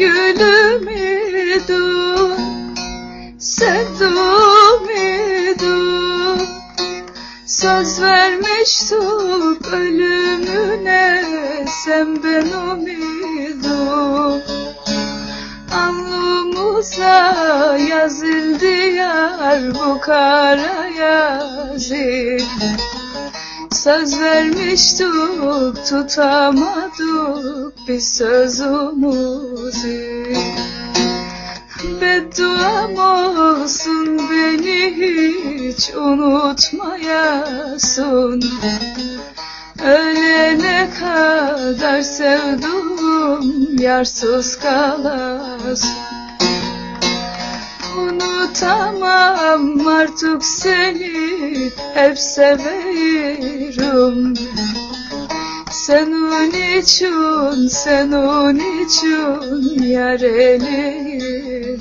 Gülüm idin, sevdum idin Söz vermiştik ölümüne sen ben umidim Alnımıza yazıldı yar bu kara yazı Söz vermiştik tutamadık biz sözümüzü. Bedduam olsun beni hiç unutmayasın. Ölene kadar sevduğum yarsız kalasın. Unutamam artık seni hep severim Senin için, senin için yar eleyim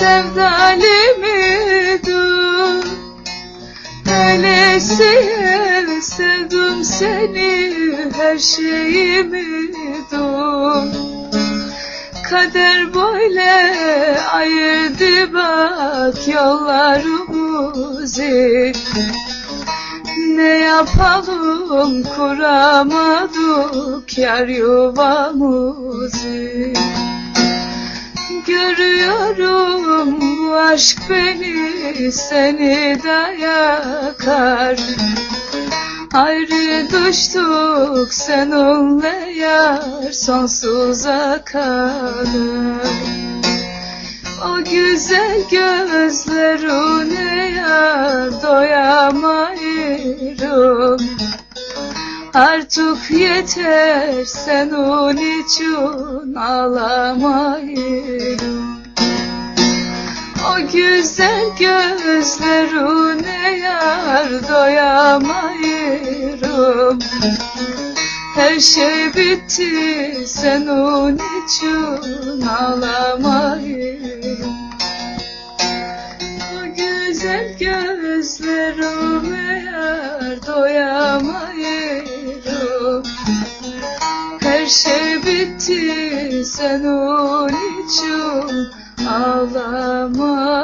sevdalim idin Öylesiye sevdim seni, her şeyim idin Kader böyle ayırdı bak yollarımızı. Ne yapalım kuramadık yar yuvamızı Görüyorum bu aşk beni seni de yakar Ayrı düştük seninle yar sonsuza kadar o güzel gözlerine Artık yeter senin için ağlamayırım O güzel gözlerine yar doyamayırım. Her şey bitti senin için ağlamayın. O güzel gözlerime yar doyamayırım şey bitti senin için ağlamayırım